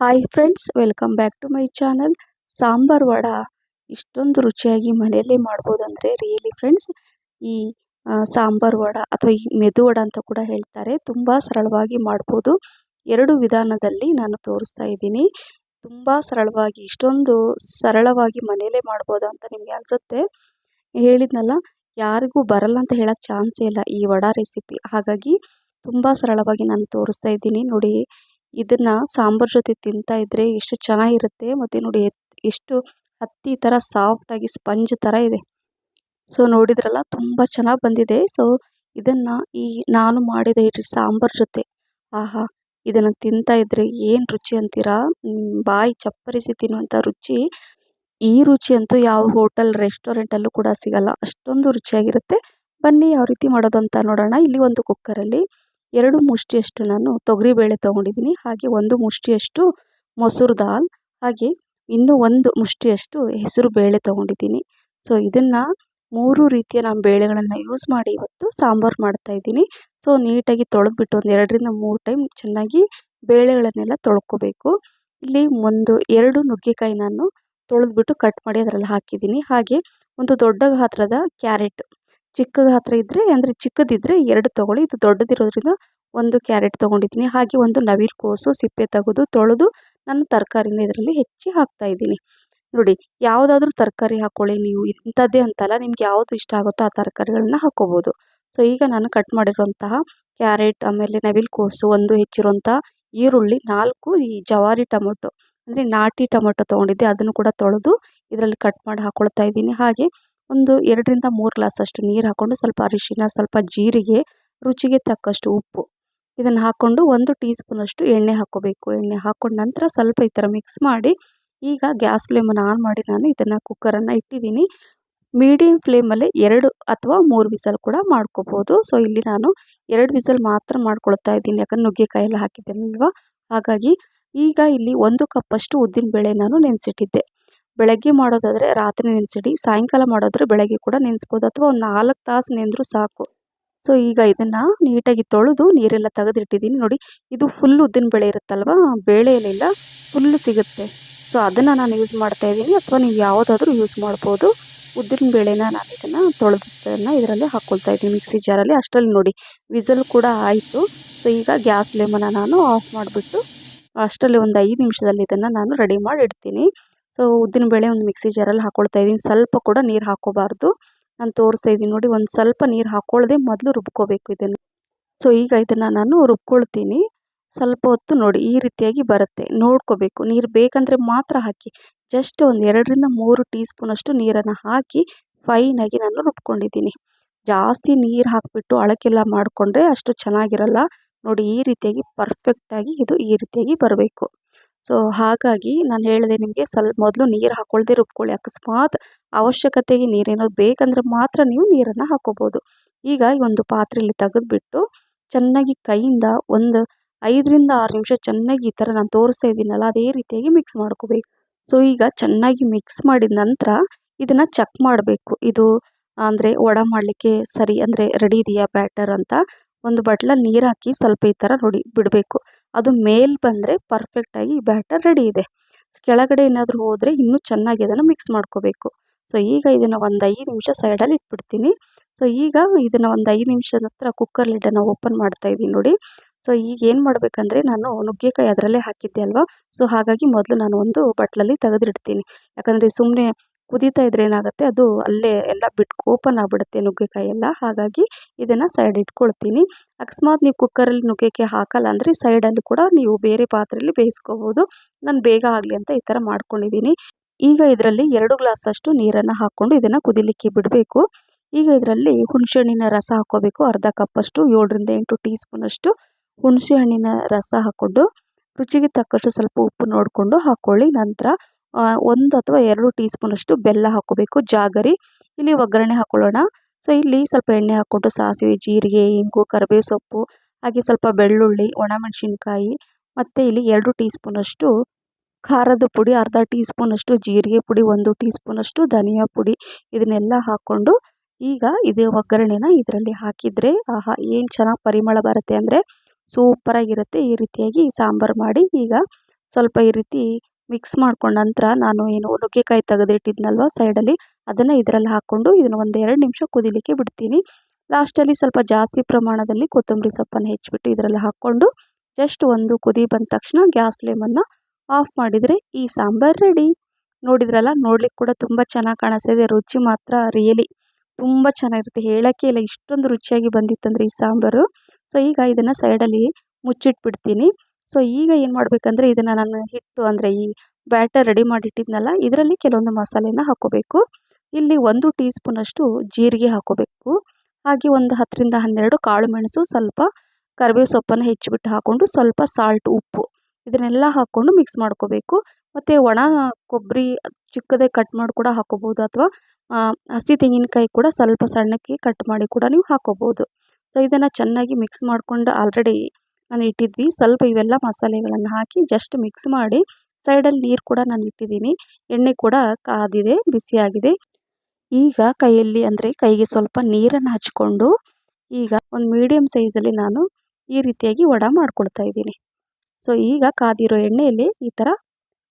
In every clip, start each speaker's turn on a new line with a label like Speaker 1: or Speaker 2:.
Speaker 1: Hi friends welcome back to my channel sambar vada. ಇಷ್ಟೊಂದು ರುಚಿಯಾಗಿ ಮನೆಯಲ್ಲೇ ಮಾಡ್ಬೋದು ಅಂದರೆ ರಿಯಲಿ ಫ್ರೆಂಡ್ಸ್ ಈ ಸಾಂಬಾರ್ ವಡ ಅಥವಾ ಈ ಮೆದು ವಡ ಅಂತ ಕೂಡ ಹೇಳ್ತಾರೆ. ತುಂಬ ಸರಳವಾಗಿ ಮಾಡ್ಬೋದು. ಎರಡು ವಿಧಾನದಲ್ಲಿ ನಾನು ತೋರಿಸ್ತಾ ಇದ್ದೀನಿ. ತುಂಬ ಸರಳವಾಗಿ, ಇಷ್ಟೊಂದು ಸರಳವಾಗಿ ಮನೆಯಲ್ಲೇ ಮಾಡ್ಬೋದು ಅಂತ ನಿಮಗೆ ಅನಿಸುತ್ತೆ? ಹೇಳಿದ್ನಲ್ಲ, ಯಾರಿಗೂ ಬರಲ್ಲ ಅಂತ ಹೇಳೋಕ್ಕೆ ಚಾನ್ಸೇ ಇಲ್ಲ ಈ ವಡ ರೆಸಿಪಿ ಹಾಗಾಗಿ ತುಂಬ ಸರಳವಾಗಿ ನಾನು ತೋರಿಸ್ತಾ ಇದ್ದೀನಿ. ನೋಡಿ ಇದನ್ನು ಸಾಂಬಾರ್ ಜೊತೆ ತಿಂತಾ ಇದ್ರೆ ಎಷ್ಟು ಚೆನ್ನಾಗಿರುತ್ತೆ. ಮತ್ತೆ ನೋಡಿ ಎಷ್ಟು ಹತ್ತಿ ಥರ ಆಗಿ ಸ್ಪಂಜ್ ಥರ ಇದೆ. ಸೊ ನೋಡಿದ್ರಲ್ಲ, ತುಂಬ ಚೆನ್ನಾಗಿ ಬಂದಿದೆ. ಸೊ ಇದನ್ನು ಈ, ನಾನು ಮಾಡಿದ ಇರಿ ಸಾಂಬಾರ್ ಜೊತೆ, ಆಹಾ, ಇದನ್ನು ತಿಂತಾ ಇದ್ರೆ ಏನು ರುಚಿ ಅಂತೀರಾ? ಬಾಯಿ ಚಪ್ಪರಿಸಿ ತಿನ್ನುವಂಥ ರುಚಿ. ಈ ರುಚಿ ಅಂತೂ ಯಾವ ಹೋಟೆಲ್ ರೆಸ್ಟೋರೆಂಟಲ್ಲೂ ಕೂಡ ಸಿಗಲ್ಲ. ಅಷ್ಟೊಂದು ರುಚಿಯಾಗಿರುತ್ತೆ. ಬನ್ನಿ, ಯಾವ ರೀತಿ ಮಾಡೋದು ಅಂತ ನೋಡೋಣ. ಇಲ್ಲಿ ಒಂದು ಕುಕ್ಕರಲ್ಲಿ ಎರಡು ಮುಷ್ಟಿಯಷ್ಟು ನಾನು ತೊಗರಿಬೇಳೆ ತೊಗೊಂಡಿದ್ದೀನಿ, ಹಾಗೆ ಒಂದು ಮುಷ್ಟಿಯಷ್ಟು ಮೊಸರು ದಾಲ್, ಹಾಗೆ ಇನ್ನೂ ಒಂದು ಮುಷ್ಟಿಯಷ್ಟು ಹೆಸರು ಬೇಳೆ ತೊಗೊಂಡಿದ್ದೀನಿ. ಸೊ ಇದನ್ನು ಮೂರು ರೀತಿಯ ನಾನು ಬೇಳೆಗಳನ್ನು ಯೂಸ್ ಮಾಡಿ ಇವತ್ತು ಸಾಂಬಾರು ಮಾಡ್ತಾ ಇದ್ದೀನಿ. ಸೊ ನೀಟಾಗಿ ತೊಳೆದ್ಬಿಟ್ಟು ಒಂದು ಎರಡರಿಂದ ಮೂರು ಟೈಮ್ ಚೆನ್ನಾಗಿ ಬೇಳೆಗಳನ್ನೆಲ್ಲ ತೊಳ್ಕೊಬೇಕು. ಇಲ್ಲಿ ಒಂದು ಎರಡು ನುಗ್ಗೆಕಾಯಿ ನಾನು ತೊಳೆದ್ಬಿಟ್ಟು ಕಟ್ ಮಾಡಿ ಅದರಲ್ಲಿ ಹಾಕಿದ್ದೀನಿ. ಹಾಗೆ ಒಂದು ದೊಡ್ಡ ಗಾತ್ರದ ಕ್ಯಾರೆಟ್ ಚಿಕ್ಕ ಗಾತ್ರ ಇದ್ದರೆ ಅಂದರೆ ಚಿಕ್ಕದಿದ್ದರೆ ಎರಡು ತೊಗೊಳ್ಳಿ, ಇದು ದೊಡ್ಡದಿರೋದ್ರಿಂದ ಒಂದು ಕ್ಯಾರೆಟ್ ತೊಗೊಂಡಿದ್ದೀನಿ. ಹಾಗೆ ಒಂದು ನವಿಲು ಕೋಸು, ಸಿಪ್ಪೆ ತೆಗೆದು, ತೊಳೆದು ನಾನು ತರಕಾರಿನ ಇದರಲ್ಲಿ ಹೆಚ್ಚಿ ಹಾಕ್ತಾ ಇದ್ದೀನಿ. ನೋಡಿ, ಯಾವುದಾದ್ರೂ ತರಕಾರಿ ಹಾಕ್ಕೊಳ್ಳಿ ನೀವು. ಇಂಥದ್ದೇ ಅಂತಲ್ಲ, ನಿಮ್ಗೆ ಯಾವುದು ಇಷ್ಟ ಆಗುತ್ತೋ ಆ ತರಕಾರಿಗಳನ್ನ ಹಾಕ್ಕೋಬೋದು ಸೊ, ಈಗ ನಾನು ಕಟ್ ಮಾಡಿರುವಂತಹ ಕ್ಯಾರೆಟ್, ಆಮೇಲೆ ನವಿಲು ಕೋಸು, ಒಂದು ಹೆಚ್ಚಿರುವಂಥ ಈರುಳ್ಳಿ, ನಾಲ್ಕು ಈ ಜವಾರಿ ಟೊಮೊಟೊ. ಅಂದರೆ ನಾಟಿ ಟೊಮೊಟೊ ತೊಗೊಂಡಿದ್ದೆ, ಅದನ್ನು ಕೂಡ ತೊಳೆದು ಇದರಲ್ಲಿ ಕಟ್ ಮಾಡಿ ಹಾಕ್ಕೊಳ್ತಾ ಇದ್ದೀನಿ. ಹಾಗೆ ಒಂದು ಎರಡರಿಂದ ಮೂರು ಗ್ಲಾಸಷ್ಟು ನೀರು ಹಾಕ್ಕೊಂಡು ಸ್ವಲ್ಪ ಅರಿಶಿನ, ಸ್ವಲ್ಪ ಜೀರಿಗೆ, ರುಚಿಗೆ ತಕ್ಕಷ್ಟು ಉಪ್ಪು. ಇದನ್ನು ಹಾಕ್ಕೊಂಡು ಒಂದು ಟೀ ಸ್ಪೂನಷ್ಟು ಎಣ್ಣೆ ಹಾಕ್ಕೋಬೇಕು ಎಣ್ಣೆ ಹಾಕ್ಕೊಂಡ ನಂತರ ಸ್ವಲ್ಪ ಈ ಥರ ಮಿಕ್ಸ್ ಮಾಡಿ ಈಗ ಗ್ಯಾಸ್ ಫ್ಲೇಮನ್ನು ಆನ್ ಮಾಡಿ ನಾನು ಇದನ್ನು ಕುಕ್ಕರನ್ನು ಇಟ್ಟಿದ್ದೀನಿ. ಮೀಡಿಯಮ್ ಫ್ಲೇಮಲ್ಲಿ ಎರಡು ಅಥವಾ ಮೂರು ವಿಸಲ್ ಕೂಡ ಮಾಡ್ಕೋಬೋದು. ಸೊ ಇಲ್ಲಿ ನಾನು ಎರಡು ವಿಸಲ್ ಮಾತ್ರ ಮಾಡ್ಕೊಳ್ತಾ ಇದ್ದೀನಿ. ಯಾಕಂದ್ರೆ ನುಗ್ಗೆಕಾಯಿ ಎಲ್ಲ ಹಾಕಿದ್ದೇನಲ್ವ? ಹಾಗಾಗಿ ಈಗ ಇಲ್ಲಿ ಒಂದು ಕಪ್ಪಷ್ಟು ಉದ್ದಿನಬೇಳೆ ನಾನು ನೆನೆಸಿಟ್ಟಿದ್ದೆ. ಬೆಳಗ್ಗೆ ಮಾಡೋದಾದರೆ ರಾತ್ರಿ ನೆನೆಸಿಡಿ ಸಾಯಂಕಾಲ ಮಾಡೋದ್ರೆ ಬೆಳಗ್ಗೆ ಕೂಡ ನೆನೆಸ್ಬೋದು ಅಥವಾ ಒಂದು ನಾಲ್ಕು ತಾಸು ನೆಂದರೂ ಸಾಕು. ಸೊ ಈಗ ಇದನ್ನು ನೀಟಾಗಿ ತೊಳೆದು ನೀರೆಲ್ಲ ತೆಗೆದಿಟ್ಟಿದ್ದೀನಿ. ನೋಡಿ, ಇದು ಫುಲ್ ಉದ್ದಿನಬೇಳೆ ಇರುತ್ತಲ್ವ ಇರುತ್ತಲ್ವಾ? ಬೇಳೆಯಲ್ಲಿಲ್ಲ ಫುಲ್ಲು ಸಿಗುತ್ತೆ. ಸೊ ಅದನ್ನು ನಾನು ಯೂಸ್ ಮಾಡ್ತಾ ಇದ್ದೀನಿ. ಅಥವಾ ನೀವು ಯಾವುದಾದ್ರೂ ಯೂಸ್ ಮಾಡ್ಬೋದು. ಉದ್ದಿನ ಬೇಳೆನ ನಾನು ಇದನ್ನು ತೊಳೆದನ್ನು ಇದರಲ್ಲಿ ಹಾಕ್ಕೊಳ್ತಾ ಇದ್ದೀನಿ ಮಿಕ್ಸಿ ಜಾರಲ್ಲಿ ಅಷ್ಟರಲ್ಲಿ ನೋಡಿ, ವಿಸಲ್ ಕೂಡ ಆಯಿತು. ಸೊ ಈಗ ಗ್ಯಾಸ್ ಫ್ಲೇಮನ್ನು ನಾನು ಆಫ್ ಮಾಡಿಬಿಟ್ಟು ಅಷ್ಟರಲ್ಲಿ ಒಂದು ಐದು ನಿಮಿಷದಲ್ಲಿ ಇದನ್ನು ನಾನು ರೆಡಿ ಮಾಡಿ ಇಡ್ತೀನಿ. ಸೊ ಉದ್ದಿನ ಬೇಳೆ ಒಂದು ಮಿಕ್ಸಿ ಜಾರಲ್ಲಿ ಹಾಕೊಳ್ತಾ ಇದ್ದೀನಿ. ಸ್ವಲ್ಪ ಕೂಡ ನೀರು ಹಾಕೋಬಾರ್ದು. ನಾನು ತೋರಿಸ್ತಾ ಇದ್ದೀನಿ ನೋಡಿ, ಒಂದು ಸ್ವಲ್ಪ ನೀರು ಹಾಕ್ಕೊಳ್ಳದೆ ಮೊದಲು ರುಬ್ಕೋಬೇಕು ಇದನ್ನು. ಸೊ, ಈಗ ಇದನ್ನು ನಾನು ರುಬ್ಕೊಳ್ತೀನಿ. ಸ್ವಲ್ಪ ಹೊತ್ತು ನೋಡಿ, ಈ ರೀತಿಯಾಗಿ ಬರುತ್ತೆ. ನೋಡ್ಕೋಬೇಕು. ನೀರು ಬೇಕಂದರೆ ಮಾತ್ರ ಹಾಕಿ. ಜಸ್ಟ್ ಒಂದು ಎರಡರಿಂದ ಮೂರು ಟೀ ಸ್ಪೂನಷ್ಟು ನೀರನ್ನು ಹಾಕಿ ಫೈನಾಗಿ ನಾನು ರುಬ್ಕೊಂಡಿದ್ದೀನಿ. ಜಾಸ್ತಿ ನೀರು ಹಾಕಿಬಿಟ್ಟು ಅಳಕೆಲ್ಲ ಮಾಡಿಕೊಂಡ್ರೆ ಅಷ್ಟು ಚೆನ್ನಾಗಿರಲ್ಲ. ನೋಡಿ, ಈ ರೀತಿಯಾಗಿ ಪರ್ಫೆಕ್ಟಾಗಿ ಇದು ಈ ರೀತಿಯಾಗಿ ಬರಬೇಕು. ಸೊ ಹಾಗಾಗಿ ನಾನು ಹೇಳಿದೆ ನಿಮಗೆ ಸ್ವಲ್ಪ ಮೊದಲು ನೀರು ಹಾಕ್ಕೊಳ್ದೆ ರುಬ್ಕೊಳ್ಳಿ. ಅಕಸ್ಮಾತ್ ಅವಶ್ಯಕತೆಗೆ ನೀರೇನಾದ್ರು ಬೇಕಂದರೆ ಮಾತ್ರ ನೀವು ನೀರನ್ನು ಹಾಕ್ಕೋಬೋದು ಈಗ ಈ ಒಂದು ಪಾತ್ರೆಯಲ್ಲಿ ತೆಗೆದುಬಿಟ್ಟು ಚೆನ್ನಾಗಿ ಕೈಯಿಂದ ಒಂದು ಐದರಿಂದ ಆರು ನಿಮಿಷ ಚೆನ್ನಾಗಿ ಈ ಥರ ನಾನು ತೋರಿಸ್ತಾ ಇದ್ದೀನಲ್ಲ, ಅದೇ ರೀತಿಯಾಗಿ ಮಿಕ್ಸ್ ಮಾಡ್ಕೋಬೇಕು. ಸೊ ಈಗ ಚೆನ್ನಾಗಿ ಮಿಕ್ಸ್ ಮಾಡಿದ ನಂತರ ಇದನ್ನು ಚೆಕ್ ಮಾಡಬೇಕು. ಇದು ಅಂದರೆ ವಡ ಮಾಡಲಿಕ್ಕೆ ಸರಿ ಅಂದರೆ ರೆಡಿ ಇದೆಯಾ ಬ್ಯಾಟರ್ ಅಂತ. ಒಂದು ಬಟ್ಲಲ್ಲಿ ನೀರು ಹಾಕಿ ಸ್ವಲ್ಪ ಈ ಥರ ನೋಡಿ ಬಿಡಬೇಕು. ಅದು ಮೇಲೆ ಬಂದರೆ ಪರ್ಫೆಕ್ಟಾಗಿ ಬ್ಯಾಟರ್ ರೆಡಿ ಇದೆ. ಕೆಳಗಡೆ ಏನಾದರೂ ಹೋದರೆ ಇನ್ನೂ ಚೆನ್ನಾಗಿ ಅದನ್ನು ಮಿಕ್ಸ್ ಮಾಡ್ಕೋಬೇಕು. ಸೊ ಈಗ ಇದನ್ನು ಒಂದು ಐದು ನಿಮಿಷ ಸೈಡಲ್ಲಿ ಇಟ್ಬಿಡ್ತೀನಿ. ಸೊ ಈಗ ಇದನ್ನು ಒಂದು ಐದು ನಿಮಿಷದ ಹತ್ರ ಕುಕ್ಕರ್ ಲಿಡ್ಡನ್ನು ಓಪನ್ ಮಾಡ್ತಾ ಇದ್ದೀನಿ ನೋಡಿ. ಸೊ ಈಗ ಏನು ಮಾಡಬೇಕಂದ್ರೆ ನಾನು ನುಗ್ಗೆಕಾಯಿ ಅದರಲ್ಲೇ ಹಾಕಿದ್ದೆ ಅಲ್ವಾ? ಸೊ ಹಾಗಾಗಿ ಮೊದಲು ನಾನು ಒಂದು ಬಟ್ಲಲ್ಲಿ ತೆಗೆದಿಡ್ತೀನಿ. ಯಾಕಂದರೆ ಸುಮ್ಮನೆ ಕುದೀತಾ ಇದ್ರೆ ಏನಾಗುತ್ತೆ, ಅದು ಅಲ್ಲೇ ಎಲ್ಲ ಬಿಟ್ಟು ಓಪನ್ ಆಗಿಬಿಡುತ್ತೆ ನುಗ್ಗೆಕಾಯಿ ಎಲ್ಲ ಹಾಗಾಗಿ ಇದನ್ನು ಸೈಡ್ ಇಟ್ಕೊಳ್ತೀನಿ. ಅಕಸ್ಮಾತ್ ನೀವು ಕುಕ್ಕರಲ್ಲಿ ನುಗ್ಗೆಕಾಯಿ ಹಾಕಲ್ಲ ಅಂದರೆ ಸೈಡಲ್ಲಿ ಕೂಡ ನೀವು ಬೇರೆ ಪಾತ್ರೆಯಲ್ಲಿ ಬೇಯಿಸ್ಕೋಬೋದು. ನಾನು ಬೇಗ ಆಗಲಿ ಅಂತ ಈ ಥರ ಮಾಡ್ಕೊಂಡಿದ್ದೀನಿ ಈಗ ಇದರಲ್ಲಿ ಎರಡು ಗ್ಲಾಸಷ್ಟು ನೀರನ್ನು ಹಾಕ್ಕೊಂಡು ಇದನ್ನು ಕುದಿಲಿಕ್ಕೆ ಬಿಡಬೇಕು. ಈಗ ಇದರಲ್ಲಿ ಹುಣಸೆಹಣ್ಣಿನ ರಸ ಹಾಕ್ಕೋಬೇಕು. ಅರ್ಧ ಕಪ್ಪಷ್ಟು ಏಳರಿಂದ ಎಂಟು ಟೀ ಸ್ಪೂನಷ್ಟು ಹುಣಸೆ ಹಣ್ಣಿನ ರಸ ಹಾಕ್ಕೊಂಡು, ರುಚಿಗೆ ತಕ್ಕಷ್ಟು ಸ್ವಲ್ಪ ಉಪ್ಪು ನೋಡಿಕೊಂಡು ಹಾಕ್ಕೊಳ್ಳಿ ನಂತರ ಒಂದು ಅಥವಾ ಎರಡು ಟೀ ಸ್ಪೂನಷ್ಟು ಬೆಲ್ಲ ಹಾಕೋಬೇಕು ಜಾಗರಿ. ಇಲ್ಲಿ ಒಗ್ಗರಣೆ ಹಾಕ್ಕೊಳ್ಳೋಣ ಸೊ, ಇಲ್ಲಿ ಸ್ವಲ್ಪ ಎಣ್ಣೆ ಹಾಕ್ಕೊಂಡು ಸಾಸಿವೆ, ಜೀರಿಗೆ, ಇಂಗು, ಕರಿಬೇವು ಸೊಪ್ಪು, ಹಾಗೆ ಸ್ವಲ್ಪ ಬೆಳ್ಳುಳ್ಳಿ, ಒಣಮೆಣಸಿನ್ಕಾಯಿ, ಮತ್ತು ಇಲ್ಲಿ ಎರಡು ಟೀ ಸ್ಪೂನಷ್ಟು ಖಾರದ ಪುಡಿ, ಅರ್ಧ ಟೀ ಸ್ಪೂನಷ್ಟು ಜೀರಿಗೆ ಪುಡಿ, ಒಂದು ಟೀ ಸ್ಪೂನಷ್ಟು ಧನಿಯಾ ಪುಡಿ ಇದನ್ನೆಲ್ಲ ಹಾಕ್ಕೊಂಡು ಈಗ ಇದು ಒಗ್ಗರಣೆನ ಇದರಲ್ಲಿ ಹಾಕಿದರೆ ಆಹಾ, ಏನು ಚೆನ್ನಾಗಿ ಪರಿಮಳ ಬರುತ್ತೆ ಅಂದರೆ ಸೂಪರಾಗಿರುತ್ತೆ ಈ ರೀತಿಯಾಗಿ ಸಾಂಬಾರು ಮಾಡಿ. ಈಗ ಸ್ವಲ್ಪ ಈ ರೀತಿ ಮಿಕ್ಸ್ ಮಾಡ್ಕೊಂಡ ನಂತರ ನಾನು ಏನು ನುಗ್ಗೆಕಾಯಿ ತೆಗೆದಿಟ್ಟಿದ್ನಲ್ವ ಸೈಡಲ್ಲಿ ಅದನ್ನು ಇದರಲ್ಲಿ ಹಾಕ್ಕೊಂಡು ಇದನ್ನು ಒಂದು ಎರಡು ನಿಮಿಷ ಕುದಿಲಿಕ್ಕೆ ಬಿಡ್ತೀನಿ. ಲಾಸ್ಟಲ್ಲಿ ಸ್ವಲ್ಪ ಜಾಸ್ತಿ ಪ್ರಮಾಣದಲ್ಲಿ ಕೊತ್ತಂಬರಿ ಸೊಪ್ಪನ್ನು ಹೆಚ್ಚಿಬಿಟ್ಟು ಇದರಲ್ಲಿ ಹಾಕ್ಕೊಂಡು ಜಸ್ಟ್ ಒಂದು ಕುದಿ ಬಂದ ತಕ್ಷಣ ಗ್ಯಾಸ್ ಫ್ಲೇಮನ್ನು ಆಫ್ ಮಾಡಿದರೆ ಈ ಸಾಂಬಾರು ರೆಡಿ ನೋಡಿದ್ರಲ್ಲ ನೋಡ್ಲಿಕ್ಕೆ ಕೂಡ ತುಂಬ ಚೆನ್ನಾಗಿ ಕಾಣಿಸ್ತಿದೆ ರುಚಿ ಮಾತ್ರ ರಿಯಲಿ ತುಂಬ ಚೆನ್ನಾಗಿರುತ್ತೆ. ಹೇಳೋಕ್ಕೆ ಇಲ್ಲ, ಇಷ್ಟೊಂದು ರುಚಿಯಾಗಿ ಬಂದಿತ್ತಂದರೆ ಈ ಸಾಂಬಾರು. ಸೊ ಈಗ ಇದನ್ನು ಸೈಡಲ್ಲಿ ಮುಚ್ಚಿಟ್ಬಿಡ್ತೀನಿ. ಸೊ ಈಗ ಏನು ಮಾಡಬೇಕಂದ್ರೆ ಇದನ್ನು ನಾನು ಹಿಟ್ಟು ಅಂದರೆ ಈ ಬ್ಯಾಟರ್ ರೆಡಿ ಮಾಡಿಟ್ಟಿದ್ನಲ್ಲ, ಇದರಲ್ಲಿ ಕೆಲವೊಂದು ಮಸಾಲೆನ ಹಾಕ್ಕೋಬೇಕು ಇಲ್ಲಿ ಒಂದು ಟೀ ಸ್ಪೂನಷ್ಟು ಜೀರಿಗೆ ಹಾಕೋಬೇಕು. ಹಾಗೆ ಒಂದು ಹತ್ತರಿಂದ ಹನ್ನೆರಡು ಕಾಳು ಮೆಣಸು, ಸ್ವಲ್ಪ ಕರಿಬೇವು ಸೊಪ್ಪನ್ನು ಹೆಚ್ಚಿಬಿಟ್ಟು ಹಾಕ್ಕೊಂಡು ಸ್ವಲ್ಪ ಸಾಲ್ಟ್ ಉಪ್ಪು ಇದನ್ನೆಲ್ಲ ಹಾಕ್ಕೊಂಡು ಮಿಕ್ಸ್ ಮಾಡ್ಕೋಬೇಕು. ಮತ್ತು ಒಣ ಕೊಬ್ಬರಿ ಚಿಕ್ಕದೇ ಕಟ್ ಮಾಡಿ ಕೂಡ ಹಾಕ್ಕೋಬೋದು ಅಥವಾ ಹಸಿ ತೆಂಗಿನಕಾಯಿ ಕೂಡ ಸ್ವಲ್ಪ ಸಣ್ಣಕ್ಕೆ ಕಟ್ ಮಾಡಿ ಕೂಡ ನೀವು ಹಾಕ್ಕೋಬೋದು ಸೊ ಇದನ್ನು ಚೆನ್ನಾಗಿ ಮಿಕ್ಸ್ ಮಾಡಿಕೊಂಡು ಆಲ್ರೆಡಿ ನಾನು ಇಟ್ಟಿದ್ವಿ. ಸ್ವಲ್ಪ ಇವೆಲ್ಲ ಮಸಾಲೆಗಳನ್ನು ಹಾಕಿ ಜಸ್ಟ್ ಮಿಕ್ಸ್ ಮಾಡಿ ಸೈಡಲ್ಲಿ ನೀರು ಕೂಡ ನಾನು ಇಟ್ಟಿದ್ದೀನಿ. ಎಣ್ಣೆ ಕೂಡ ಕಾದಿದೆ ಬಿಸಿಯಾಗಿದೆ ಈಗ ಕೈಯಲ್ಲಿ ಅಂದರೆ ಕೈಗೆ ಸ್ವಲ್ಪ ನೀರನ್ನು ಹಚ್ಕೊಂಡು ಈಗ ಒಂದು ಮೀಡಿಯಮ್ ಸೈಜಲ್ಲಿ ನಾನು ಈ ರೀತಿಯಾಗಿ ವಡ ಮಾಡ್ಕೊಳ್ತಾ ಇದ್ದೀನಿ. ಸೊ ಈಗ ಕಾದಿರೋ ಎಣ್ಣೆಯಲ್ಲಿ ಈ ಥರ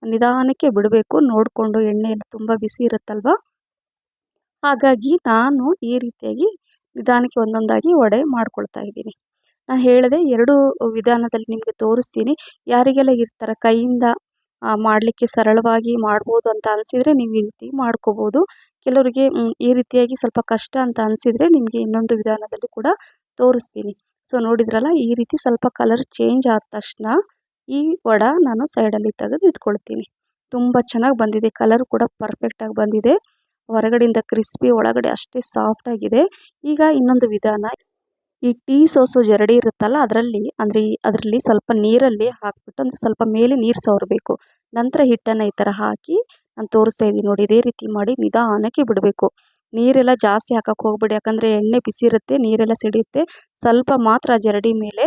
Speaker 1: ನಿಧಾನಕ್ಕೆ ಬಿಡಬೇಕು. ನೋಡಿಕೊಂಡು ಎಣ್ಣೆಯಲ್ಲಿ ತುಂಬ ಬಿಸಿ ಇರುತ್ತಲ್ವ? ಹಾಗಾಗಿ ನಾನು ಈ ರೀತಿಯಾಗಿ ನಿಧಾನಕ್ಕೆ ಒಂದೊಂದಾಗಿ ವಡೆ ಮಾಡ್ಕೊಳ್ತಾ ಇದ್ದೀನಿ. ನಾನು ಹೇಳಿದೆ ಎರಡು ವಿಧಾನದಲ್ಲಿ ನಿಮಗೆ ತೋರಿಸ್ತೀನಿ. ಯಾರಿಗೆಲ್ಲ ಈ ಥರ ಕೈಯಿಂದ ಮಾಡಲಿಕ್ಕೆ ಸರಳವಾಗಿ ಮಾಡ್ಬೋದು ಅಂತ ಅನಿಸಿದರೆ ನೀವು ಈ ರೀತಿ ಮಾಡ್ಕೋಬೋದು. ಕೆಲವರಿಗೆ ಈ ರೀತಿಯಾಗಿ ಸ್ವಲ್ಪ ಕಷ್ಟ ಅಂತ ಅನಿಸಿದರೆ ನಿಮಗೆ ಇನ್ನೊಂದು ವಿಧಾನದಲ್ಲಿ ಕೂಡ ತೋರಿಸ್ತೀನಿ. ಸೊ, ನೋಡಿದ್ರಲ್ಲ, ಈ ರೀತಿ ಸ್ವಲ್ಪ ಕಲರ್ ಚೇಂಜ್ ಆದ ತಕ್ಷಣ ಈ ವಡ ನಾನು ಸೈಡಲ್ಲಿ ತೆಗೆದು ಇಟ್ಕೊಳ್ತೀನಿ. ತುಂಬ ಚೆನ್ನಾಗಿ ಬಂದಿದೆ ಕಲರ್ ಕೂಡ ಪರ್ಫೆಕ್ಟಾಗಿ ಬಂದಿದೆ. ಹೊರಗಡೆಯಿಂದ ಕ್ರಿಸ್ಪಿ ಒಳಗಡೆ ಅಷ್ಟೇ ಸಾಫ್ಟಾಗಿದೆ ಈಗ ಇನ್ನೊಂದು ವಿಧಾನ ಈ ಟೀ ಸೋಸು ಜರಡಿ ಇರುತ್ತಲ್ಲ, ಅದರಲ್ಲಿ, ಅಂದರೆ ಅದರಲ್ಲಿ ಸ್ವಲ್ಪ ನೀರಲ್ಲಿ ಹಾಕ್ಬಿಟ್ಟು ಅಂದರೆ ಸ್ವಲ್ಪ ಮೇಲೆ ನೀರು ಸವರಬೇಕು. ನಂತರ ಹಿಟ್ಟನ್ನು ಈ ಥರ ಹಾಕಿ ನಾನು ತೋರಿಸ್ತಾ ಇದ್ದೀನಿ ನೋಡಿ, ಇದೇ ರೀತಿ ಮಾಡಿ ನಿಧಾನಕ್ಕೆ ಬಿಡಬೇಕು. ನೀರೆಲ್ಲ ಜಾಸ್ತಿ ಹಾಕಕ್ಕೆ ಹೋಗ್ಬೇಡಿ, ಯಾಕಂದರೆ ಎಣ್ಣೆ ಬಿಸಿ ಇರುತ್ತೆ ನೀರೆಲ್ಲ ಸಿಡಿಯುತ್ತೆ. ಸ್ವಲ್ಪ ಮಾತ್ರ ಜರಡಿ ಮೇಲೆ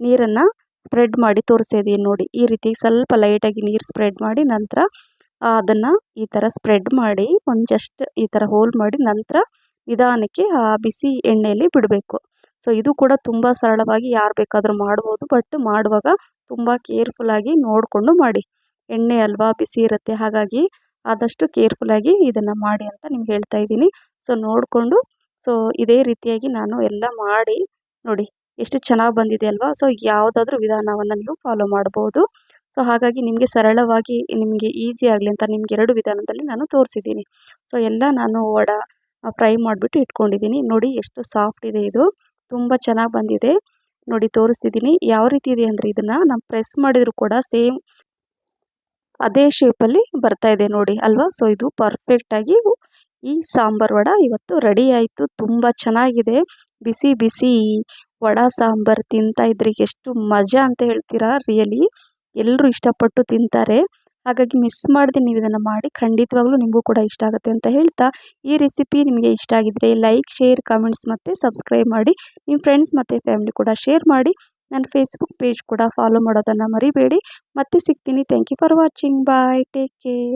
Speaker 1: ನೀರನ್ನು ಸ್ಪ್ರೆಡ್ ಮಾಡಿ ತೋರಿಸ್ತಾ ಇದ್ದೀನಿ ನೋಡಿ, ಈ ರೀತಿ ಸ್ವಲ್ಪ ಲೈಟಾಗಿ ನೀರು ಸ್ಪ್ರೆಡ್ ಮಾಡಿ ನಂತರ ಅದನ್ನು ಈ ಥರ ಸ್ಪ್ರೆಡ್ ಮಾಡಿ ಒಂದು ಜಸ್ಟ್ ಈ ಥರ ಹೋಲ್ ಮಾಡಿ ನಂತರ ನಿಧಾನಕ್ಕೆ ಆ ಬಿಸಿ ಎಣ್ಣೆಯಲ್ಲಿ ಬಿಡಬೇಕು. ಸೊ ಇದು ಕೂಡ ತುಂಬ ಸರಳವಾಗಿ ಯಾರು ಬೇಕಾದರೂ ಮಾಡ್ಬೋದು ಬಟ್ ಮಾಡುವಾಗ ತುಂಬ ಕೇರ್ಫುಲ್ಲಾಗಿ ನೋಡಿಕೊಂಡು ಮಾಡಿ. ಎಣ್ಣೆ ಅಲ್ವಾ, ಬಿಸಿ ಇರುತ್ತೆ, ಹಾಗಾಗಿ ಆದಷ್ಟು ಕೇರ್ಫುಲ್ಲಾಗಿ ಇದನ್ನು ಮಾಡಿ ಅಂತ ನಿಮ್ಗೆ ಹೇಳ್ತಾ ಇದ್ದೀನಿ. ಸೊ ನೋಡಿಕೊಂಡು ಸೊ ಇದೇ ರೀತಿಯಾಗಿ ನಾನು ಎಲ್ಲ ಮಾಡಿ, ನೋಡಿ ಎಷ್ಟು ಚೆನ್ನಾಗಿ ಬಂದಿದೆ ಅಲ್ವಾ? ಸೊ ಯಾವುದಾದ್ರೂ ವಿಧಾನವನ್ನು ನೀವು ಫಾಲೋ ಮಾಡ್ಬೋದು. ಸೊ ಹಾಗಾಗಿ ನಿಮಗೆ ಸರಳವಾಗಿ, ನಿಮಗೆ ಈಸಿ ಆಗಲಿ ಅಂತ ನಿಮ್ಗೆ ಎರಡು ವಿಧಾನದಲ್ಲಿ ನಾನು ತೋರಿಸಿದ್ದೀನಿ. ಸೊ ಎಲ್ಲ ನಾನು ವಡ ಫ್ರೈ ಮಾಡಿಬಿಟ್ಟು ಇಟ್ಕೊಂಡಿದ್ದೀನಿ. ನೋಡಿ ಎಷ್ಟು ಸಾಫ್ಟ್ ಇದೆ ಇದು. ತುಂಬ ಚೆನ್ನಾಗಿ ಬಂದಿದೆ. ನೋಡಿ ತೋರಿಸ್ತಿದ್ದೀನಿ ಯಾವ ರೀತಿ ಇದೆ ಅಂದರೆ ಇದನ್ನು ನಾವು ಪ್ರೆಸ್ ಮಾಡಿದರೂ ಕೂಡ ಸೇಮ್ ಅದೇ ಶೇಪಲ್ಲಿ ಬರ್ತಾ ಇದೆ ನೋಡಿ ಅಲ್ವಾ? ಸೊ ಇದು ಪರ್ಫೆಕ್ಟಾಗಿ ಈ ಸಾಂಬಾರು ವಡ ಇವತ್ತು ರೆಡಿ ಆಯಿತು. ತುಂಬ ಚೆನ್ನಾಗಿದೆ. ಬಿಸಿ ಬಿಸಿ ವಡ, ಸಾಂಬಾರು ತಿಂತಾ ಇದ್ರೆ. ಎಷ್ಟು ಮಜಾ ಅಂತ ಹೇಳ್ತೀರಾ? ರಿಯಲಿ ಎಲ್ಲರೂ ಇಷ್ಟಪಟ್ಟು ತಿಂತಾರೆ. ಹಾಗಾಗಿ ಮಿಸ್ ಮಾಡದೆ ನೀವು ಇದನ್ನು ಮಾಡಿ, ಖಂಡಿತವಾಗ್ಲೂ ನಿಮಗೂ ಕೂಡ ಇಷ್ಟ ಆಗುತ್ತೆ ಅಂತ ಹೇಳ್ತಾ, ಈ ರೆಸಿಪಿ ನಿಮಗೆ ಇಷ್ಟ ಆಗಿದ್ರೆ ಲೈಕ್ ಶೇರ್ ಕಮೆಂಟ್ಸ್ ಮತ್ತು ಸಬ್ಸ್ಕ್ರೈಬ್ ಮಾಡಿ ನಿಮ್ಮ ಫ್ರೆಂಡ್ಸ್ ಮತ್ತು ಫ್ಯಾಮಿಲಿ ಕೂಡ ಶೇರ್ ಮಾಡಿ, ನನ್ನ ಫೇಸ್ಬುಕ್ ಪೇಜ್ ಕೂಡ ಫಾಲೋ ಮಾಡೋದನ್ನು ಮರಿಬೇಡಿ. ಮತ್ತೆ ಸಿಗ್ತೀನಿ. Thank you for watching bye take care